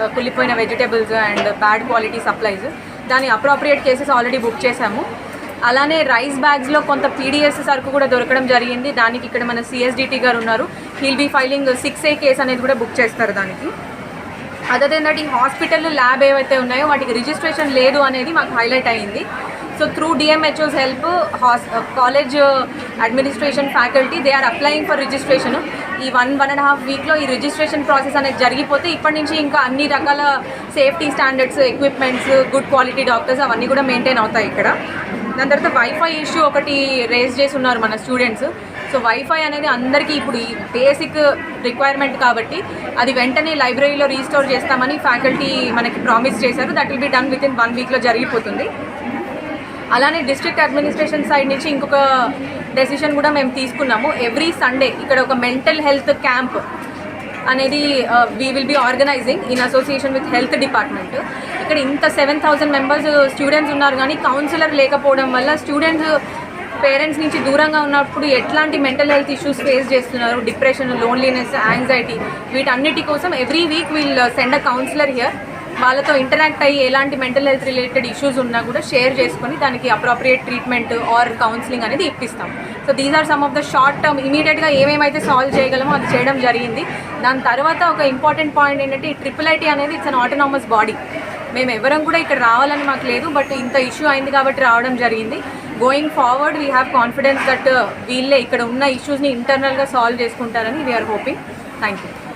Uh, కుళ్ళిపోయిన vegetables and bad quality supplies. దాని appropriate cases already book చేశాము. అలానే రైస్ బ్యాగ్స్లో కొంత పీడిఎస్ సరుకు కూడా దొరకడం జరిగింది. దానికి ఇక్కడ మన సిఎస్డిటీ గారు ఉన్నారు. He'll be filing six A case అనేది కూడా బుక్ చేస్తారు దానికి. అదర్ దెన్ దట్ ఈ హాస్పిటల్ ల్యాబ్ ఏవైతే ఉన్నాయో వాటికి రిజిస్ట్రేషన్ లేదు అనేది మాకు హైలైట్ అయింది. So through DMHOs help has college administration faculty they are applying for registration ఈ వన్ వన్ అండ్ హాఫ్ వీక్లో ఈ రిజిస్ట్రేషన్ ప్రాసెస్ అనేది జరిగిపోతే ఇప్పటి నుంచి ఇంకా అన్ని రకాల safety standards equipments good quality doctors అవన్నీ కూడా మెయింటైన్ అవుతాయి ఇక్కడ. దాని తర్వాత వైఫై ఇష్యూ ఒకటి రేజ్ చేసి ఉన్నారు మన స్టూడెంట్స్ సో వైఫై అనేది అందరికీ ఇప్పుడు ఈ బేసిక్ రిక్వైర్మెంట్ కాబట్టి అది వెంటనే లైబ్రరీలో రీస్టోర్ చేస్తామని ఫ్యాకల్టీ మనకి ప్రామిస్ చేశారు. That will be done within one వీక్లో జరిగిపోతుంది. అలానే డిస్ట్రిక్ట్ అడ్మినిస్ట్రేషన్ సైడ్ నుంచి ఇంకొక డెసిషన్ కూడా మేము తీసుకున్నాము. ఎవ్రీ సండే ఇక్కడ ఒక మెంటల్ హెల్త్ క్యాంప్ అనేది we will be organizing in association with health department ఇక్కడ ఇంత సెవెన్ థౌసండ్ మెంబర్స్ స్టూడెంట్స్ ఉన్నారు కానీ కౌన్సిలర్ లేకపోవడం వల్ల స్టూడెంట్స్ పేరెంట్స్ uh, నుంచి దూరంగా ఉన్నప్పుడు ఎట్లాంటి మెంటల్ హెల్త్ ఇష్యూస్ ఫేస్ చేస్తున్నారు? డిప్రెషన్ లోన్లీనెస్ యాంగ్జైటీ వీటన్నిటి కోసం every week we'll send a counsellor here వాళ్ళతో ఇంటరాక్ట్ అయ్యి ఎలాంటి మెంటల్ హెల్త్ రిలేటెడ్ ఇష్యూస్ ఉన్నా కూడా షేర్ చేసుకొని దానికి అప్రోప్రియేట్ ట్రీట్మెంట్ ఆర్ కౌన్సిలింగ్ అనేది ఇప్పిస్తాం. So these are some of the short term ఇమీడియట్గా ఏమేమైతే సాల్వ్ చేయగలమో అది చేయడం జరిగింది. దాని తర్వాత ఒక ఇంపార్టెంట్ పాయింట్ ఏంటంటే ఈ ట్రిపుల్ ఐటీ అనేది ఇట్స్ అన్ ఆటోనామస్ బాడీ మేము ఎవరం కూడా ఇక్కడ రావాలని మాకు లేదు బట్ ఇంత ఇష్యూ అయింది కాబట్టి రావడం జరిగింది. Going forward we have confidence that వీళ్ళే ఇక్కడ ఉన్న ఇష్యూస్ని ఇంటర్నల్గా సాల్వ్ చేసుకుంటారని వీఆర్ హోపింగ్ థ్యాంక్ యూ